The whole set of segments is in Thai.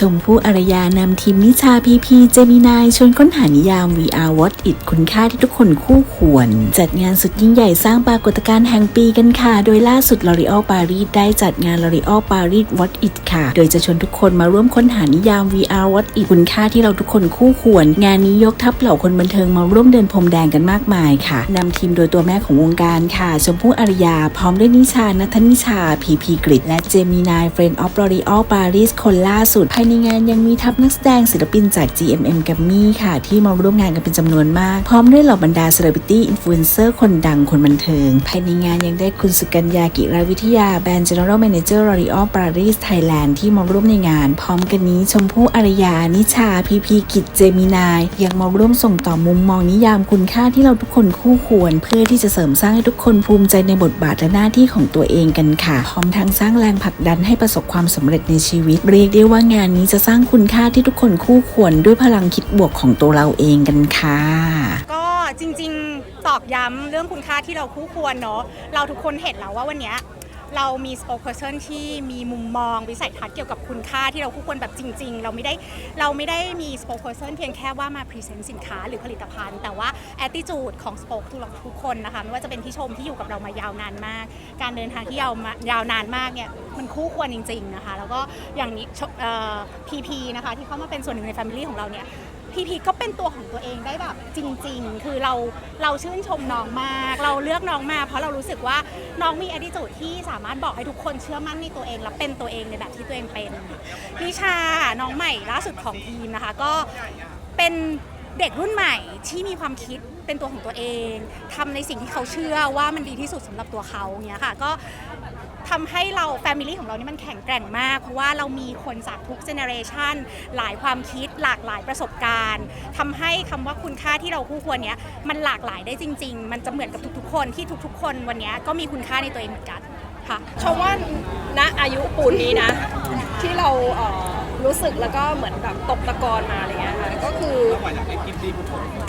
ชมพู่อารยานำทีมนิชาพีพีเจมินายชวนค้นหานิยาม VR What It คุณค่าที่ทุกคนคู่ควร จัดงานสุดยิ่งใหญ่สร้างปรากฏการณ์แห่งปีกันค่ะ โดยล่าสุด L'Oreal Paris ได้จัดงาน L'Oreal Paris What It ค่ะ โดยจะชวนทุกคนมาร่วมค้นหานิยาม VR What It คุณค่าที่เราทุกคนคู่ควร งานนี้ยกทัพเหล่าคนบันเทิงมาร่วมเดินพรมแดงกันมากมายค่ะนำทีมโดยตัวแม่ของวงการค่ะ ชมพู่อารยา พร้อมด้วยนิชานัทนิชาพีพีกริดและเจมินายเฟรนด์ออฟ L'Oreal Paris คนล่าสุดภายในในงานยังมีทัพนักแสดงศิลปินจาก GMM g r a m m y ค่ะ ที่มาร่วมงานกันเป็นจำนวนมาก พร้อมด้วยเหล่าบรรดา Celebrity Influencer คนดังคนบันเทิง ภายในงานยังได้คุณสุกัญญากิราวิทยาแบรนด์ General Manager L'Oreal Paris Thailand ที่มาร่วมในงาน พร้อมกันนี้ชมพู่อารยา นิชา พีพีกิจเจมินาย ยังมาร่วมส่งต่อมุมมองนิยามคุณค่าที่เราทุกคนคู่ควร เพื่อที่จะเสริมสร้างให้ทุกคนภูมิใจในบทบาทและหน้าที่ของตัวเองกันค่ะ พร้อมทั้งสร้างแรงผลักดันให้ประสบความสำเร็จในชีวิตเรียกได้ว่างานนี้จะสร้างคุณค่าที่ทุกคนคู่ควรด้วยพลังคิดบวกของตัวเราเองกันค่ะ ก็จริงๆ ตอกย้ำเรื่องคุณค่าที่เราคู่ควรเนาะเราทุกคนเห็นแล้วว่าวันเนี้ย เรามี spokesperson ที่มีมุมมองวิสัยทัศน์เกี่ยวกับคุณค่าที่เราคู่ควรแบบจริง ๆ เราไม่ได้เราไม่ได้มี spokesperson เพียงแค่ว่ามา present สินค้าหรือผลิตภัณฑ์ แต่ว่า attitude ของ spoke ทุกทุกคนนะคะไม่ว่าจะเป็นพี่ชมที่อยู่กับเรามายาวนานมาก การเดินทางที่ยาวยาวนานมากเนี่ยมันคู่ควรจริง ๆนะคะ แล้วก็อย่างนี้พีพีนะคะที่เข้ามาเป็นส่วนหนึ่งใน family ของเราเนี่ย พีพีก็เป็นตัวของตัวเองได้แบบจริง ๆ คือเราเราชื่นชมน้องมาก เราเลือกน้องมา เพราะเรารู้สึกว่าน้องมี attitude ที่สามารถบอกให้ทุกคนเชื่อมั่นในตัวเอง และเป็นตัวเองในแบบที่ตัวเองเป็นนิชาน้องใหม่ล่าสุดของทีมนะคะ ก็เป็นเด็กรุ่นใหม่ที่มีความคิดเป็นตัวของตัวเองทำในสิ่งที่เขาเชื่อว่ามันดีที่สุดสำหรับตัวเขาเนี้ยค่ะ ก็ ทำให้เราแฟมิลี่ของเรานี่มันแข็งแกร่งมาก เพราะว่าเรามีคนจากทุกเจเนอเรชันหลายความคิดหลากหลายประสบการณ์ทำให้คำว่าคุณค่าที่เราคู่ควรเนี้ยมันหลากหลายได้จริง ๆ มันจะเหมือนกับทุกๆ คนที่ทุกๆ คนวันเนี้ยก็มีคุณค่าในตัวเองเหมือนกันค่ะ ชมว่าณอายุปูนนี้นะ ที่เราเอ่อรู้สึกแล้วก็เหมือนแบบตกตะกอนมาอะไรเงี้ยค่ะก็คือ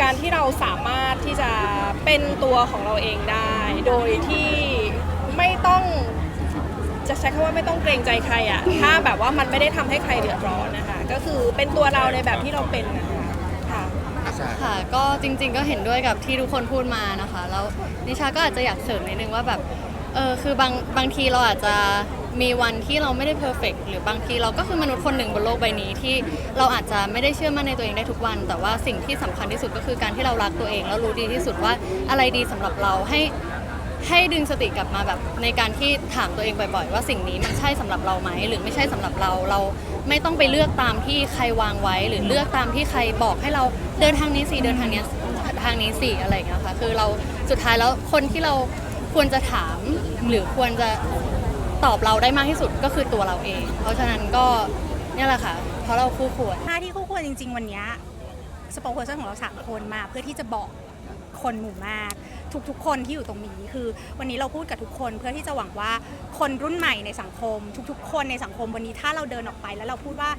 การที่เราสามารถที่จะเป็นตัวของเราเองได้ โดยที่ไม่ต้อง จะใช้คำว่าไม่ต้องเกรงใจใครอะถ้าแบบว่ามันไม่ได้ทำให้ใครเดือดร้อนนะคะ ก็คือเป็นตัวเราในแบบที่เราเป็นนะคะค่ะ ค่ะ ก็จริงๆก็เห็นด้วยกับที่ทุกคนพูดมานะคะ แล้วนิชาก็อาจจะอยากเสริมนิดนึงว่าแบบ เออคือบางบางทีเราอาจจะมีวันที่เราไม่ได้เพอร์เฟกหรือบางทีเราก็คือมนุษย์คนหนึ่งบนโลกใบนี้ที่เราอาจจะไม่ได้เชื่อมั่นในตัวเองได้ทุกวัน แต่ว่าสิ่งที่สำคัญที่สุดก็คือการที่เรารักตัวเองแล้วรู้ดีที่สุดว่าอะไรดีสำหรับเราให้ ให้ดึงสติกลับมาแบบในการที่ถามตัวเองบ่อย ๆ ว่าสิ่งนี้มันใช่สำหรับเราไหมหรือไม่ใช่สำหรับเราเราไม่ต้องไปเลือกตามที่ใครวางไว้ หรือเลือกตามที่ใครบอกให้เราเดินทางนี้สิเดินทางนี้ทางนี้สิอะไรอย่างเงี้ยค่ะคือเราสุดท้ายแล้วคนที่เราควรจะถามหรือควรจะตอบเราได้มากที่สุดก็คือตัวเราเอง เพราะฉะนั้นก็เนี่ยแหละค่ะ เพราะเราคู่ควรหน้าที่คู่ควรจริง ๆ วันนี้สปอคเพอร์ซนของเราสามคนมาเพื่อที่จะบอก คนหมู่มาก ทุกๆ คนที่อยู่ตรงนี้คือ วันนี้เราพูดกับทุกคนเพื่อที่จะหวังว่าคนรุ่นใหม่ในสังคม ทุกๆ คนในสังคมวันนี้ถ้าเราเดินออกไปแล้วเราพูดว่า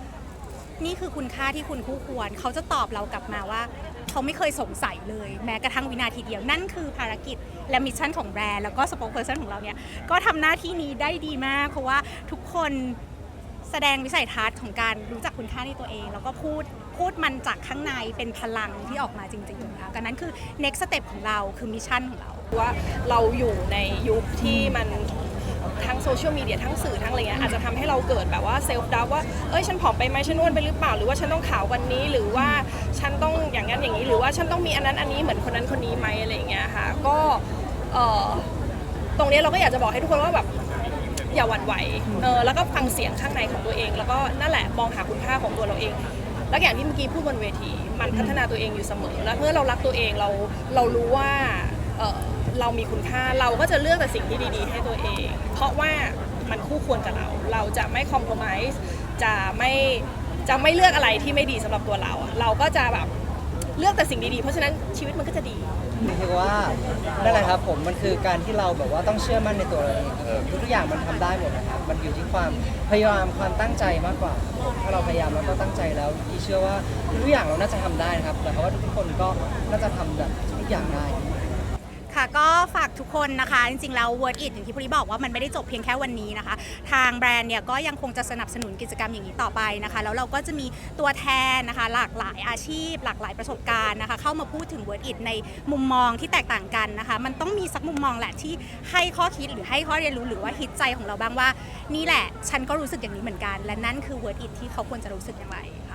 นี่คือคุณค่าที่คุณคู่ควร เขาจะตอบเรากลับมาว่า เขาไม่เคยสงสัยเลย แม้กระทั่งวินาทีเดียว นั่นคือภารกิจและมิชชั่นของแบรนด์แล้วก็สปอคเพอร์ซนของเราเนี่ยก็ทำหน้าที่นี้ได้ดีมาก เพราะว่าทุกคน แสดงวิสัยทัศน์ของการรู้จักคุณค่าในตัวเอง แล้วก็พูดพูดมันจากข้างในเป็นพลังที่ออกมาจริงๆนะคะดังนั้นคือ next step ของเราคือมิชชั่นของเราว่าเราอยู่ในยุคที่มันทั้งโซเชียลมีเดียทั้งสื่อทั้งอะไรเงี้ยอาจจะทำให้เราเกิดแบบว่าเซลฟ์ดาวว่า เอ้ยฉันผอมไปไหมฉันอ้วนไปหรือเปล่า หรือว่าฉันต้องขาววันนี้หรือว่าฉันต้องอย่างนั้นอย่างนี้ หรือว่าฉันต้องมีอันนั้นอันนี้เหมือนคนนั้นคนนี้ไหมอะไรเงี้ยค่ะ ก็ตรงนี้เราก็อยากจะบอกให้ทุกคนว่าแบบ อย่าหวั่นไหวเออแล้วก็ฟังเสียงข้างในของตัวเอง แล้วก็นั่นแหละมองหาคุณค่าของตัวเราเองแล้วอย่างที่เมื่อกี้พูดบนเวที มันพัฒนาตัวเองอยู่เสมอ แล้วเมื่อเรารักตัวเองเราเรารู้ว่าเอ่อเรามีคุณค่าเราก็จะเลือกแต่สิ่งที่ดีๆ ให้ตัวเอง เพราะว่ามันคู่ควรกับเรา เราจะไม่คอม p r o m i s e จะไม่จะไม่เลือกอะไรที่ไม่ดีสำหรับตัวเราอะเราก็จะแบบเลือกแต่สิ่งดีๆ เพราะฉะนั้นชีวิตมันก็จะดี คือว่านั่นแหละครับผมมันคือการที่เราแบบว่าต้องเชื่อมั่นในตัวเราเองทุกทุกอย่างมันทำได้หมดนะครับมันอยู่ที่ความพยายามความตั้งใจมากกว่าถ้าเราพยายามแล้วก็ตั้งใจแล้วที่เชื่อว่าทุกอย่างเราน่าจะทำได้นะครับแต่เพราะว่าทุกคนก็น่าจะทำแบบทุกอย่างได้ ค่ะก็ฝากทุกคนนะคะ จริงๆ แล้ว Word It อย่างที่พลีบอกว่ามันไม่ได้จบเพียงแค่วันนี้นะคะ ทางแบรนด์เนี่ยก็ยังคงจะสนับสนุนกิจกรรมอย่างนี้ต่อไปนะคะ แล้วเราก็จะมีตัวแทนนะคะ หลากหลายอาชีพ หลากหลายประสบการณ์นะคะ เข้ามาพูดถึง Word It ในมุมมองที่แตกต่างกันนะคะ มันต้องมีสักมุมมองแหละที่ให้ข้อคิดหรือให้ข้อเรียนรู้หรือว่าฮิตใจของเราบ้างว่า นี่แหละ ฉันก็รู้สึกอย่างนี้เหมือนกัน และนั่นคือ Word It ที่เขาควรจะรู้สึกอย่างไรค